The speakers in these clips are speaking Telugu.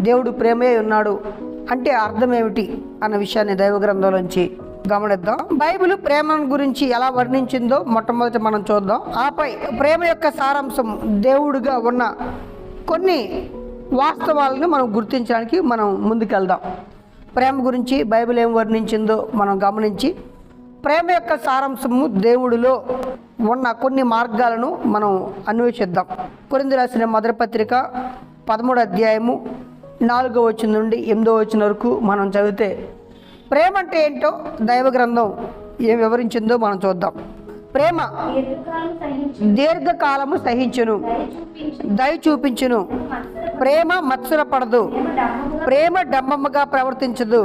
దేవుడు ప్రేమే ఉన్నాడు అంటే అర్థం ఏమిటి అన్న విషయాన్ని దైవ గ్రంథంలోంచి గమనిద్దాం. బైబిల్ ప్రేమ గురించి ఎలా వర్ణించిందో మొట్టమొదటి మనం చూద్దాం. ఆపై ప్రేమ యొక్క సారాంశం దేవుడుగా ఉన్న కొన్ని వాస్తవాలను మనం గుర్తించడానికి మనం ముందుకెళ్దాం. ప్రేమ గురించి బైబిల్ ఏం వర్ణించిందో మనం గమనించి ప్రేమ యొక్క సారాంశము దేవుడిలో ఉన్న కొన్ని మార్గాలను మనం అన్వేషిద్దాం. కొరింది రాసిన మొదటి పత్రిక పదమూడు అధ్యాయము నాలుగో వచ్చిన నుండి ఎనిమిదో వచ్చిన వరకు మనం చదివితే ప్రేమ అంటే ఏంటో దైవ గ్రంథం ఏం వివరించిందో మనం చూద్దాం. ప్రేమ దీర్ఘకాలము సహించును దయ చూపించును ప్రేమ మత్సరపడదు ప్రేమ ప్రేమ డమ్మమ్మగా ప్రవర్తించదు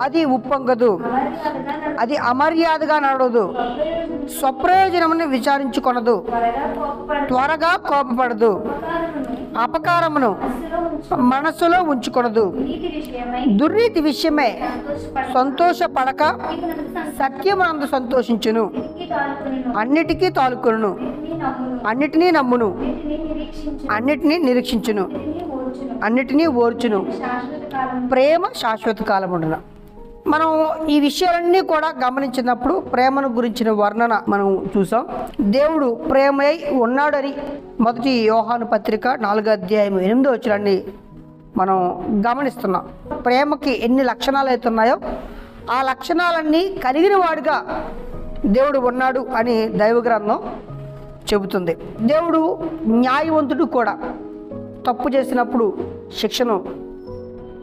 అది ఉప్పొంగదు అది అమర్యాదగా నడవదు స్వప్రయోజనమును విచారించుకొనదు త్వరగా కోపపడదు అపకారమును మనసులో ఉంచుకొనదు. నీతి విషయమై దుర్నీతి విషయమే సంతోషపడక సత్యమందు సంతోషించును. అన్నిటికీ తాలుకొను అన్నిటినీ నమ్మును. అన్నిటినీ నిరీక్షించును. అన్నిటినీ ఓర్చును. అన్నిటినీ ఓర్చును శాశ్వత కాలం ప్రేమ శాశ్వత మనం ఈ విషయాలన్నీ కూడా గమనించినప్పుడు ప్రేమను గురించిన వర్ణన మనం చూసాం. దేవుడు ప్రేమై ఉన్నాడని మొదటి యోహాను పత్రిక నాలుగో అధ్యాయం ఎనిమిదో వచ్చినాన్ని మనం గమనిస్తున్నాం. ప్రేమకి ఎన్ని లక్షణాలు అయితే ఉన్నాయో ఆ లక్షణాలన్నీ కలిగిన వాడుగా దేవుడు ఉన్నాడు అని దైవ గ్రంథం చెబుతుంది. దేవుడు న్యాయవంతుడు కూడా. తప్పు చేసినప్పుడు శిక్షను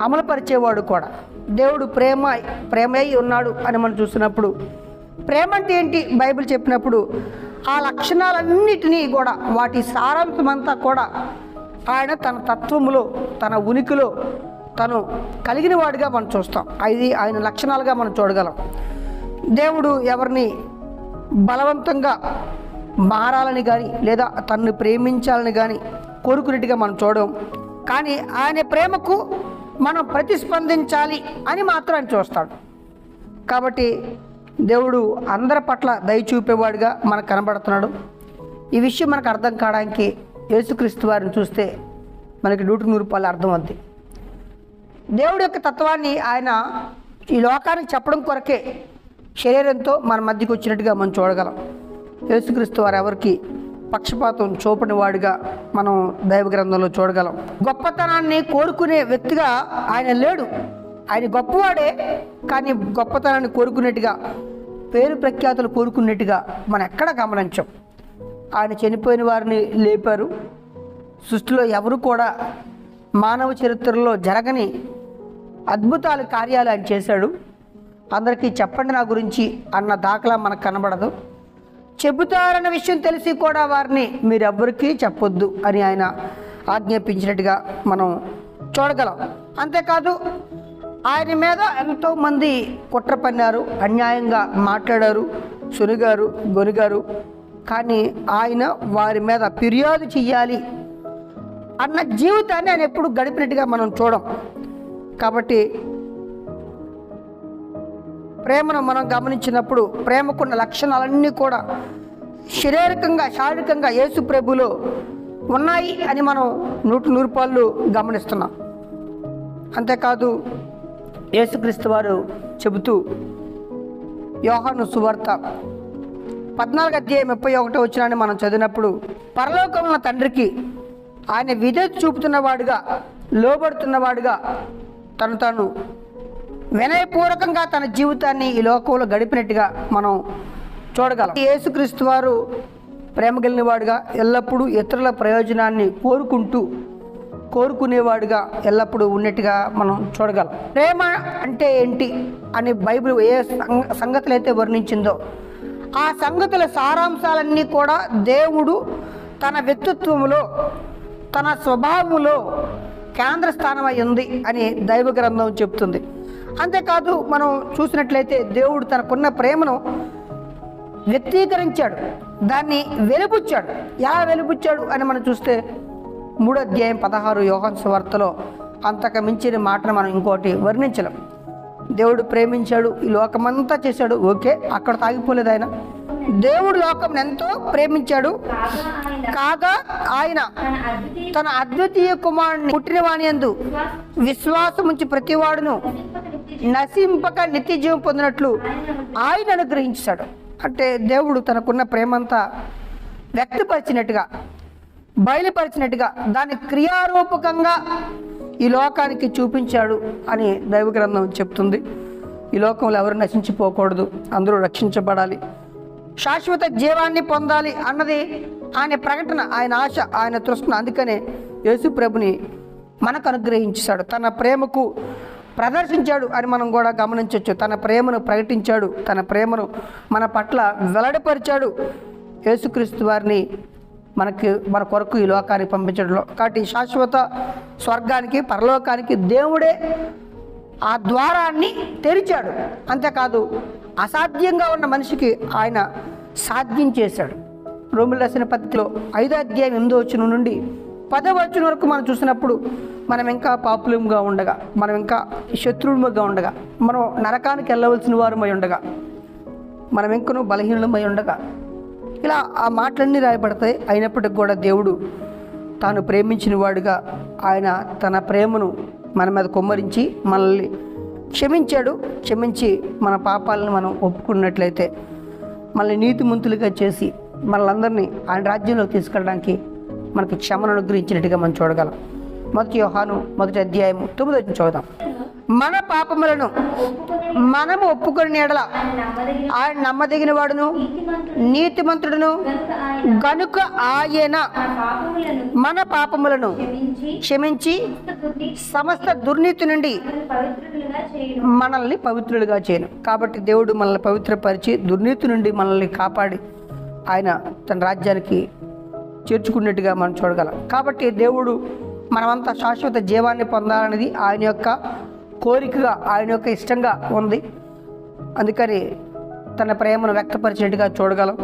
అమలుపరిచేవాడు కూడా. దేవుడు ప్రేమ ప్రేమై ఉన్నాడు అని మనం చూసినప్పుడు ప్రేమ అంటే ఏంటి? బైబిల్ చెప్పినప్పుడు ఆ లక్షణాలన్నిటినీ కూడా వాటి సారాంశమంతా కూడా ఆయన తన తత్వములో తన ఉనికిలో తను కలిగిన వాడిగా మనం చూస్తాం. అది ఆయన లక్షణాలుగా మనం చూడగలం. దేవుడు ఎవరిని బలవంతంగా మారాలని కానీ లేదా తన్ను ప్రేమించాలని కానీ కోరుకునేట్టుగా మనం చూడడం. కానీ ఆయన ప్రేమకు మనం ప్రతిస్పందించాలి అని మాత్రం చూస్తాడు. కాబట్టి దేవుడు అందరి పట్ల దయ చూపేవాడుగా మనకు కనబడుతున్నాడు. ఈ విషయం మనకు అర్థం కావడానికి యేసుక్రీస్తు వారిని చూస్తే మనకి నూటికి నూరు రూపాయలు అర్థం అవుద్ది దేవుడి యొక్క తత్వాన్ని ఆయన ఈ లోకానికి చెప్పడం కొరకే శరీరంతో మన మధ్యకి వచ్చినట్టుగా మనం చూడగలం. యేసుక్రీస్తు వారు ఎవరికి పక్షపాతం చూపని వాడిగా మనం దైవ గ్రంథంలో చూడగలం. గొప్పతనాన్ని కోరుకునే వ్యక్తిగా ఆయన లేడు. ఆయన గొప్పవాడే కానీ గొప్పతనాన్ని కోరుకునేట్టుగా పేరు ప్రఖ్యాతులు కోరుకున్నట్టుగా మనం ఎక్కడ గమనించాం. ఆయన చనిపోయిన వారిని లేపారు. సృష్టిలో ఎవరు కూడా మానవ చరిత్రలో జరగని అద్భుతాలు కార్యాలు ఆయన చేశాడు. అందరికీ చెప్పండి నా గురించి అన్న దాఖలా మనకు కనబడదు. చెబుతారన్న విషయం తెలిసి కూడా వారిని మీరెవ్వరికీ చెప్పొద్దు అని ఆయన ఆజ్ఞాపించినట్టుగా మనం చూడగలం. అంతేకాదు ఆయన మీద ఎంతోమంది కుట్ర పన్నారు అన్యాయంగా మాట్లాడారు సునిగారు గొనిగారు. కానీ ఆయన వారి మీద ఫిర్యాదు చెయ్యాలి అన్న జీవితాన్ని ఆయన ఎప్పుడు గడిపినట్టుగా మనం చూడం. కాబట్టి ప్రేమను మనం గమనించినప్పుడు ప్రేమకున్న లక్షణాలన్నీ కూడా శారీరకంగా శారీరకంగా యేసు ప్రభులో ఉన్నాయి అని మనం నూటి నూరు పాళ్ళు గమనిస్తున్నాం. అంతేకాదు యేసుక్రీస్తు వారు చెబుతూ యోహాను సువార్త పద్నాలుగు అధ్యాయం ముప్పై ఒకటో వచ్చినాన్ని మనం చదివినప్పుడు పరలోకం ఉన్న తండ్రికి ఆయన విధేత చూపుతున్నవాడుగా లోబడుతున్నవాడుగా తను తాను వినయపూర్వకంగా తన జీవితాన్ని ఈ లోకంలో గడిపినట్టుగా మనం చూడగలం. యేసుక్రీస్తు వారు ప్రేమ కలిగినవాడుగా ఎల్లప్పుడూ ఇతరుల ప్రయోజనాన్ని కోరుకుంటూ కోరుకునేవాడుగా ఎల్లప్పుడూ ఉన్నట్టుగా మనం చూడగలం. ప్రేమ అంటే ఏంటి అని బైబిల్ ఏ సంగతులు అయితే వర్ణించిందో ఆ సంగతుల సారాంశాలన్నీ కూడా దేవుడు తన వ్యక్తిత్వములో తన స్వభావములో కేంద్ర స్థానమై ఉంది అని దైవ గ్రంథం చెప్తుంది. అంతేకాదు మనం చూసినట్లయితే దేవుడు తనకున్న ప్రేమను వ్యక్తీకరించాడు. దాన్ని వెలుపుచ్చాడు ఎలా వెలుపుచ్చాడు అని మనం చూస్తే మూడో అధ్యాయం పదహారు యోహన్ వార్తలో అంతకు మించిన మాటను మనం ఇంకోటి వర్ణించలేం. దేవుడు ప్రేమించాడు ఈ లోకమంతా చేశాడు. ఓకే అక్కడ తాగిపోలేదు ఆయన. దేవుడు లోకం ఎంతో ప్రేమించాడు. కాగా ఆయన తన అద్వితీయ కుమారుని పుట్టిన వాణి యందు విశ్వాసం ఉంచి ప్రతివాడును నశింపక నిత్య జీవం పొందినట్లు ఆయన అనుగ్రహించాడు. అంటే దేవుడు తనకున్న ప్రేమంతా వ్యక్తపరిచినట్టుగా బయలుపరిచినట్టుగా దాని క్రియారూపకంగా ఈ లోకానికి చూపించాడు అని దైవ గ్రంథం చెప్తుంది. ఈ లోకంలో ఎవరు నశించిపోకూడదు అందరూ రక్షించబడాలి. శాశ్వత జీవాన్ని పొందాలి అన్నది ఆయన ప్రకటన ఆయన ఆశ ఆయన తృష్ణ. అందుకనే యేసుప్రభుని మనకు అనుగ్రహించాడు. తన ప్రేమకు ప్రదర్శించాడు అని మనం కూడా గమనించవచ్చు తన ప్రేమను ప్రకటించాడు. తన ప్రేమను మన పట్ల వెల్లడిపరిచాడు. యేసుక్రీస్తు వారిని మనకి మన కొరకు ఈ లోకానికి పంపించడంలో. కాబట్టి శాశ్వత స్వర్గానికి పరలోకానికి దేవుడే ఆ ద్వారాన్ని తెరిచాడు. అంతేకాదు అసాధ్యంగా ఉన్న మనిషికి ఆయన సాధ్యం చేశాడు. రోమిల్ రాసిన పత్రికలో ఐదో అధ్యాయం ఎనిమిదో వచ్చిన నుండి పదో వరకు మనం చూసినప్పుడు మనం ఇంకా పాపులంగా ఉండగా మనం ఇంకా శత్రువులుగా ఉండగా మనం నరకానికి వెళ్ళవలసిన వారమై ఉండగా మనం ఇంకనూ బలహీనమై ఉండగా. ఇలా ఆ మాటలన్నీ రాయబడతాయి. అయినప్పటికి కూడా దేవుడు తాను ప్రేమించిన వాడుగా ఆయన తన ప్రేమను మన మీద కుమ్మరించి మనల్ని క్షమించాడు. క్షమించి మన పాపాలను మనం ఒప్పుకున్నట్లయితే మనల్ని నీతిమంతులుగా చేసి మనలందరినీ ఆయన రాజ్యంలోకి తీసుకెళ్ళడానికి మనకి క్షమను అనుగ్రహించినట్టుగా మనం చూడగలం. మొదటి యోహాను మొదటి అధ్యాయము తొమ్మిది చూద్దాం మన పాపములను మనము ఒప్పుకొని ఎడల ఆయన నమ్మదగిన వాడును నీతిమంతుడును గనుక ఆయన మన పాపములను క్షమించి సమస్త దుర్నీతి నుండి మనల్ని పవిత్రులుగా చేయను. కాబట్టి దేవుడు మనల్ని పవిత్రపరిచి దుర్నీతి నుండి మనల్ని కాపాడి ఆయన తన రాజ్యానికి చేర్చుకున్నట్టుగా మనం చూడగలం. కాబట్టి దేవుడు మనమంతా శాశ్వత జీవాన్ని పొందాలనేది ఆయన యొక్క కోరికగా ఆయన యొక్క ఇష్టంగా ఉంది. అందుకని తన ప్రేమను వ్యక్తపరిచినట్టుగా చూడగలం.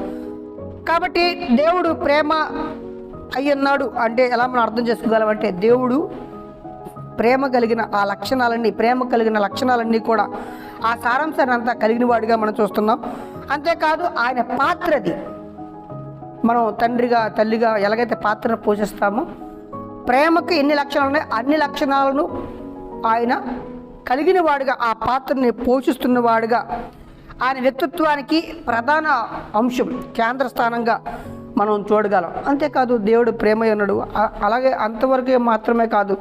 కాబట్టి దేవుడు ప్రేమ అయ్యన్నాడు అంటే ఎలా మనం అర్థం చేసుకోగలం అంటే దేవుడు ప్రేమ కలిగిన ఆ లక్షణాలన్నీ ప్రేమ కలిగిన లక్షణాలన్నీ కూడా ఆ సారాంశాన్ని అంతా కలిగిన వాడిగా మనం చూస్తున్నాం. అంతేకాదు ఆయన పాత్రది మనం తండ్రిగా తల్లిగా ఎలాగైతే పాత్రను పోషిస్తామో ప్రేమకు ఎన్ని లక్షణాలు ఉన్నాయి అన్ని లక్షణాలను ఆయన కలిగిన వాడుగా ఆ పాత్రని పోషిస్తున్న వాడుగా ఆయన వ్యక్తిత్వానికి ప్రధాన అంశం కేంద్ర స్థానంగా మనం చూడగలం. అంతేకాదు దేవుడు ప్రేమ ఉన్నాడు. అలాగే అంతవరకే మాత్రమే కాదు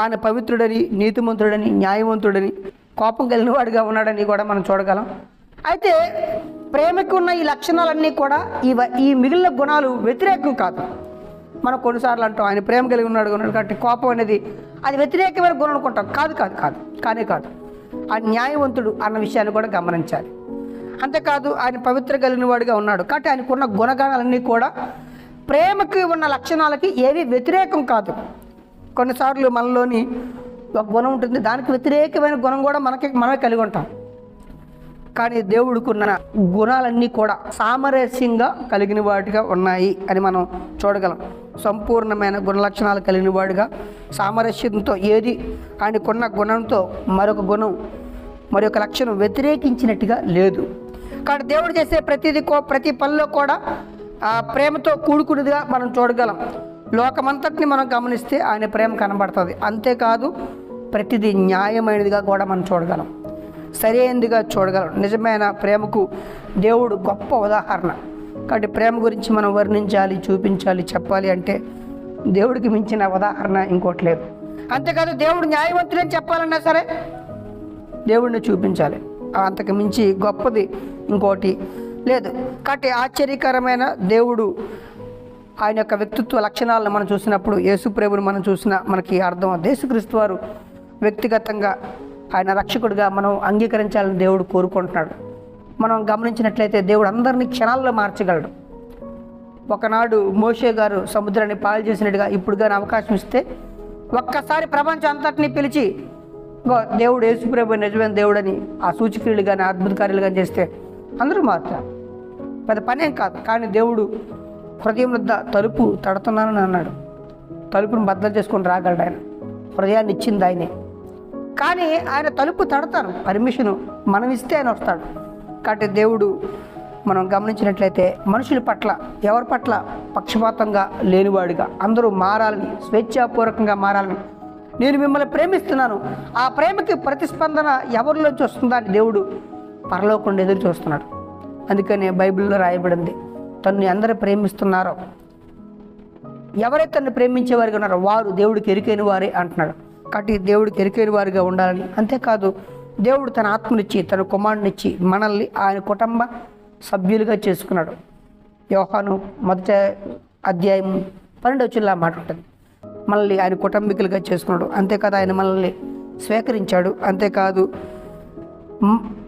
ఆయన పవిత్రుడని నీతిమంతుడని న్యాయవంతుడని కోపం కలిగిన వాడిగా ఉన్నాడని కూడా మనం చూడగలం. అయితే ప్రేమకు ఉన్న ఈ లక్షణాలన్నీ కూడా ఈ వ- ఈ మిగిలిన గుణాలు వ్యతిరేకం కాదు. మనం కొన్నిసార్లు అంటాం ఆయన ప్రేమ కలిగి ఉన్నాడు ఉన్నాడు కాబట్టి కోపం అనేది అది వ్యతిరేకమైన గుణం అనుకుంటాం. కాదు కాదు కాదు కానే కాదు. ఆ న్యాయవంతుడు అన్న విషయాన్ని కూడా గమనించాలి. అంతేకాదు ఆయన పవిత్ర కలిగిన వాడిగా ఉన్నాడు కాబట్టి ఆయనకున్న గుణగణాలన్నీ కూడా ప్రేమకి ఉన్న లక్షణాలకి ఏవి వ్యతిరేకం కాదు. కొన్నిసార్లు మనలోని ఒక గుణం ఉంటుంది దానికి వ్యతిరేకమైన గుణం కూడా మనకి మనమే కలిగి ఉంటాం. కానీ దేవుడుకున్న గుణాలన్నీ కూడా సామరస్యంగా కలిగిన వాటిగా ఉన్నాయి అని మనం చూడగలం. సంపూర్ణమైన గుణ లక్షణాలు కలిగిన వాడిగా సామరస్యంతో ఏది ఆయనకున్న గుణంతో మరొక గుణం మరొక లక్షణం వ్యతిరేకించినట్టుగా లేదు. కానీ దేవుడు చేసే ప్రతిదీ కో ప్రతి పనిలో కూడా ఆ ప్రేమతో కూడుకున్నదిగా మనం చూడగలం. లోకమంతటిని మనం గమనిస్తే ఆయన ప్రేమ కనబడుతుంది. అంతేకాదు ప్రతిదీ న్యాయమైనదిగా కూడా మనం చూడగలం. సరైనదిగా చూడగలం నిజమైన ప్రేమకు దేవుడు గొప్ప ఉదాహరణ. కాబట్టి ప్రేమ గురించి మనం వర్ణించాలి చూపించాలి చెప్పాలి అంటే దేవుడికి మించిన ఉదాహరణ ఇంకోటి లేదు. అంతేకాదు దేవుడు న్యాయవంతుడని చెప్పాలన్నా సరే దేవుడిని చూపించాలి. అంతకు మించి గొప్పది ఇంకోటి లేదు. కాబట్టి ఆశ్చర్యకరమైన దేవుడు ఆయన యొక్క వ్యక్తిత్వ లక్షణాలను మనం చూసినప్పుడు యేసుప్రభుని మనం చూసిన మనకి అర్థం యేసుక్రీస్తు వారు వ్యక్తిగతంగా ఆయన రక్షకుడిగా మనం అంగీకరించాలని దేవుడు కోరుకుంటున్నాడు. మనం గమనించినట్లయితే దేవుడు అందరినీ క్షణాల్లో మార్చగలడు. ఒకనాడు మోషే గారు సముద్రాన్ని పాలు చేసినట్టుగా ఇప్పుడు కానీ అవకాశం ఇస్తే ఒక్కసారి ప్రపంచం అంతటిని పిలిచి "గో, దేవుడు యేసుప్రభు నిజమైన దేవుడని ఆ సూచిక్రియలు కానీ అద్భుత కార్యాలు కానీ చేస్తే అందరూ మారుతారు. పెద్ద పనేం కాదు. కానీ దేవుడు హృదయం వద్ద తలుపు తడుతున్నానని అన్నాడు. తలుపును బద్దలు చేసుకొని రాగలడు ఆయన. హృదయాన్ని ఇచ్చింది ఆయనే. కానీ ఆయన తలుపు తడతారు. పర్మిషను మనం ఇస్తే ఆయన వస్తాడు. కాబట్టి దేవుడు మనం గమనించినట్లయితే మనుషుల పట్ల ఎవరి పట్ల పక్షపాతంగా లేనివాడిగా అందరూ మారాలని స్వేచ్ఛాపూర్వకంగా మారాలని నేను మిమ్మల్ని ప్రేమిస్తున్నాను. ఆ ప్రేమకి ప్రతిస్పందన ఎవరిలోంచి వస్తుందా అని దేవుడు పరలోకుండా ఎదురు చూస్తున్నాడు. అందుకనే బైబిల్లో రాయబడింది తను అందరూ ప్రేమిస్తున్నారో ఎవరైతే తను ప్రేమించేవారిగా ఉన్నారో వారు దేవుడికి ఎరికైన వారే అంటున్నాడు. కాబట్టి దేవుడికి ఎరికైన వారిగా ఉండాలని. అంతేకాదు దేవుడు తన ఆత్మనిచ్చి తన కుమారునిచ్చి మనల్ని ఆయన కుటుంబ సభ్యులుగా చేసుకున్నాడు. యోహాను మొదటి అధ్యాయం పన్నెండు వచ్చిన మాట ఉంటుంది. మనల్ని ఆయన కుటుంబీకులుగా చేసుకున్నాడు. అంతేకాదు ఆయన మనల్ని స్వీకరించాడు. అంతేకాదు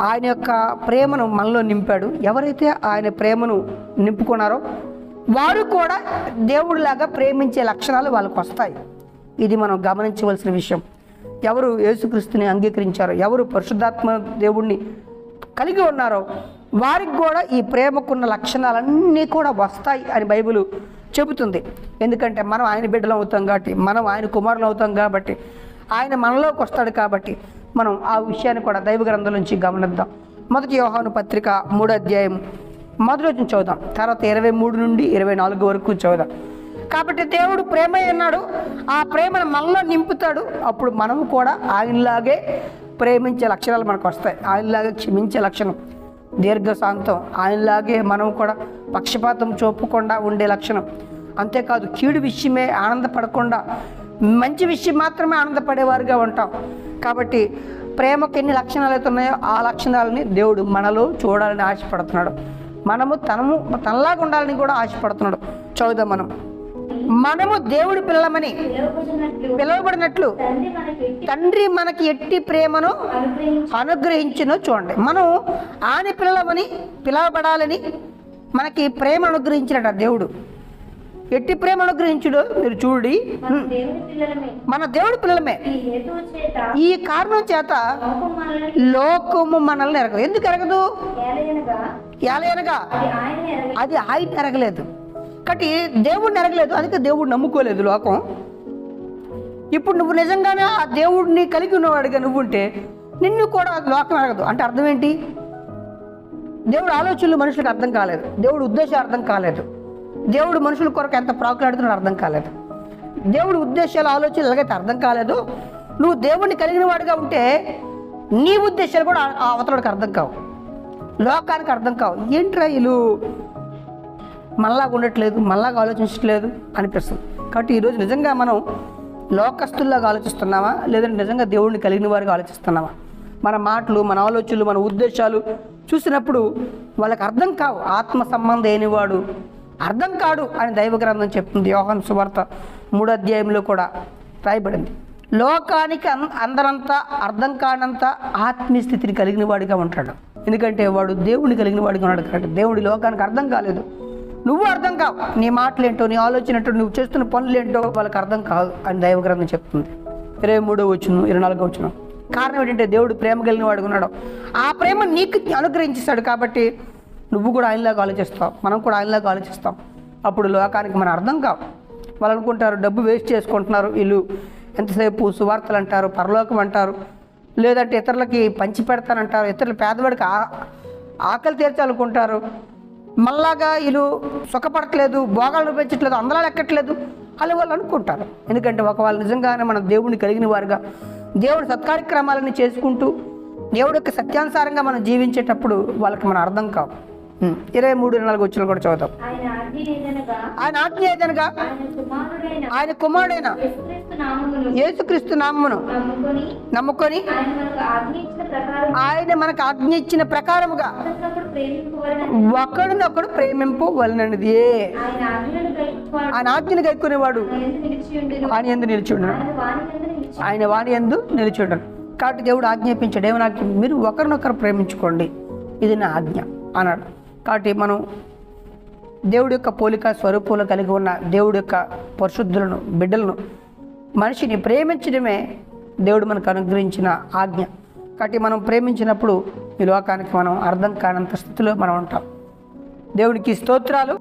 ఆయన యొక్క ప్రేమను మనలో నింపాడు. ఎవరైతే ఆయన ప్రేమను నింపుకున్నారో వారు కూడా దేవుడిలాగా ప్రేమించే లక్షణాలు వాళ్ళకు వస్తాయి. ఇది మనం గమనించవలసిన విషయం. ఎవరు యేసుక్రీస్తుని అంగీకరించారో ఎవరు పరిశుద్ధాత్మ దేవుణ్ణి కలిగి ఉన్నారో వారికి కూడా ఈ ప్రేమకున్న లక్షణాలన్నీ కూడా వస్తాయి అని బైబిల్ చెబుతుంది. ఎందుకంటే మనం ఆయన బిడ్డలు అవుతాం కాబట్టి మనం ఆయన కుమారులు అవుతాం కాబట్టి ఆయన మనలోకి వస్తాడు కాబట్టి మనం ఆ విషయాన్ని కూడా దైవ గ్రంథం నుంచి గమనిద్దాం. మొదటి యోహాను పత్రిక మూడో అధ్యాయం మొదటి నుంచి చదువుదాం. తర్వాత ఇరవై మూడు నుండి ఇరవై నాలుగు వరకు చదువుదాం. కాబట్టి దేవుడు ప్రేమ అన్నాడు ఆ ప్రేమను మనలో నింపుతాడు. అప్పుడు మనము కూడా ఆయనలాగే ప్రేమించే లక్షణాలు మనకు వస్తాయి. ఆయనలాగే క్షమించే లక్షణం దీర్ఘశాంతం ఆయనలాగే మనం కూడా పక్షపాతం చూపకుండా ఉండే లక్షణం. అంతేకాదు కీడు విషయమే ఆనందపడకుండా మంచి విషయం మాత్రమే ఆనందపడేవారుగా ఉంటాం. కాబట్టి ప్రేమకు ఎన్ని లక్షణాలు అయితే ఉన్నాయో ఆ లక్షణాలని దేవుడు మనలో చూడాలని ఆశపడుతున్నాడు. మనము తనము తనలాగా ఉండాలని కూడా ఆశపడుతున్నాడు. చదువుదాం మనం. మనము దేవుడి పిల్లమని పిలువబడినట్లు తండ్రి మనకి ఎట్టి ప్రేమను అనుగ్రహించి అనుగ్రహించును చూడండి. మనం ఆని పిల్లవని పిలవబడాలని మనకి ప్రేమ అనుగ్రహించినట దేవుడు. ఎట్టి ప్రేమ అనుగ్రహించుడు మీరు చూడి మన దేవుడి పిల్లలమే. ఈ కారణం చేత లోకము మనల్ని ఎరగదు. ఎందుకు ఎరగదు? ఎరగ అది ఆయన ఎరగలేదు. కాబట్టి దేవుడిని ఎరగలేదు అందుకే దేవుడు నమ్ముకోలేదు లోకం. ఇప్పుడు నువ్వు నిజంగానే ఆ దేవుడిని కలిగి ఉన్నవాడిగా నువ్వు ఉంటే నిన్ను కూడా లోకం ఎరగదు అంటే అర్థం ఏంటి? దేవుడు ఆలోచనలు మనుషులకు అర్థం కాలేదు. దేవుడు ఉద్దేశం అర్థం కాలేదు. దేవుడు మనుషుల కొరకు ఎంత ప్రాకులాడుతున్నాడు అర్థం కాలేదు. దేవుడి ఉద్దేశాలు ఆలోచనలు ఎలాగైతే అర్థం కాలేదు నువ్వు దేవుడిని కలిగిన వాడిగా ఉంటే నీ ఉద్దేశాలు కూడా ఆ- ఆ అవతలకి అర్థం కావు. లోకానికి అర్థం కావు. ఏంట్రా వీళ్ళు? మనలాగా ఉండట్లేదు మనలాగా ఆలోచించట్లేదు అనిపిస్తుంది. కాబట్టి ఈరోజు నిజంగా మనం లోకస్తుల్లాగా ఆలోచిస్తున్నామా? లేదంటే నిజంగా దేవుడిని కలిగిన వారిగా ఆలోచిస్తున్నామా? మన మాటలు మన ఆలోచనలు మన ఉద్దేశాలు చూసినప్పుడు వాళ్ళకి అర్థం కావు. ఆత్మ సంబంధం అయినవాడు అర్థం కాడు అని దైవ గ్రంథం చెప్తుంది. యోహన్ సువార్త మూడో అధ్యాయంలో కూడా రాయబడింది. లోకానికి అం- అందరంతా అర్థం కానంత ఆత్మీయ స్థితిని కలిగిన వాడిగా ఉంటాడు. ఎందుకంటే వాడు దేవుడిని కలిగిన వాడిగా ఉన్నాడు కాబట్టి దేవుడి లోకానికి అర్థం కాలేదు. నువ్వు అర్థం కావు. నీ మాటలేంటో నీ ఆలోచన ఏంటో నువ్వు చేస్తున్న పనులేంటో వాళ్ళకి అర్థం కాదు అని దైవగ్రంథం చెప్తుంది. ఇరవై మూడో వచ్చును ఇరవై నాలుగో వచ్చును కారణం ఏంటంటే దేవుడు ప్రేమ కలిగిన వాడు ఉన్నాడు. ఆ ప్రేమ నీకు అనుగ్రహించేస్తాడు కాబట్టి నువ్వు కూడా ఆయనలాగా ఆలోచిస్తావు. మనం కూడా ఆయనలాగా ఆలోచిస్తాం. అప్పుడు లోకానికి మనం అర్థం కావు. వాళ్ళు అనుకుంటారు డబ్బు వేస్ట్ చేసుకుంటున్నారు వీళ్ళు. ఎంతసేపు సువార్తలు అంటారు పరలోకం అంటారు. లేదంటే ఇతరులకి పంచి పెడతానంటారు. ఇతరులు పేదవాడికి ఆ- ఆకలి తీర్చాలనుకుంటారు. మళ్ళాగా వీళ్ళు సుఖపడట్లేదు భోగాలు పెంచట్లేదు అందరాలు ఎక్కట్లేదు. అని వాళ్ళు అనుకుంటారు. ఎందుకంటే ఒక వాళ్ళు నిజంగానే మన దేవుడిని కలిగిన వారుగా దేవుడి సత్కార్యక్రమాలను చేసుకుంటూ దేవుడి యొక్క సత్యానుసారంగా మనం జీవించేటప్పుడు వాళ్ళకి మన అర్థం కావు. ఇరవై మూడు నాలుగు వచ్చిన కూడా చదువుతాం. ఆయన ఆజ్ఞ ఏదనగా? ఆయన కుమారుడైన యేసుక్రీస్తు నామమును నమ్ముకొని ఆయన మనకు ఆజ్ఞ ఇచ్చిన ప్రకారముగా ఒకడినొకడు ప్రేమింపు వలనది ఆయన ఆజ్ఞను గైక్కునేవాడు ఆయన ఎందు నిలిచి ఉండును. ఆయన వాణి ఎందు నిలిచి ఉండను. కాబట్టి దేవుడు ఆజ్ఞాపించాడు. ఏమని ఆజ్ఞ మీరు ఒకరినొకరు ప్రేమించుకోండి. ఇది నా ఆజ్ఞ అన్నాడు. కాబట్టి మనం దేవుడి యొక్క పోలిక స్వరూపంలో కలిగి ఉన్న దేవుడి యొక్క పరిశుద్ధులను బిడ్డలను మనిషిని ప్రేమించడమే దేవుడు మనకు అనుగ్రహించిన ఆజ్ఞ. కాబట్టి మనం ప్రేమించినప్పుడు ఈ లోకానికి మనం అర్థం కానంత స్థితిలో మనం ఉంటాం. దేవుడికి స్తోత్రాలు.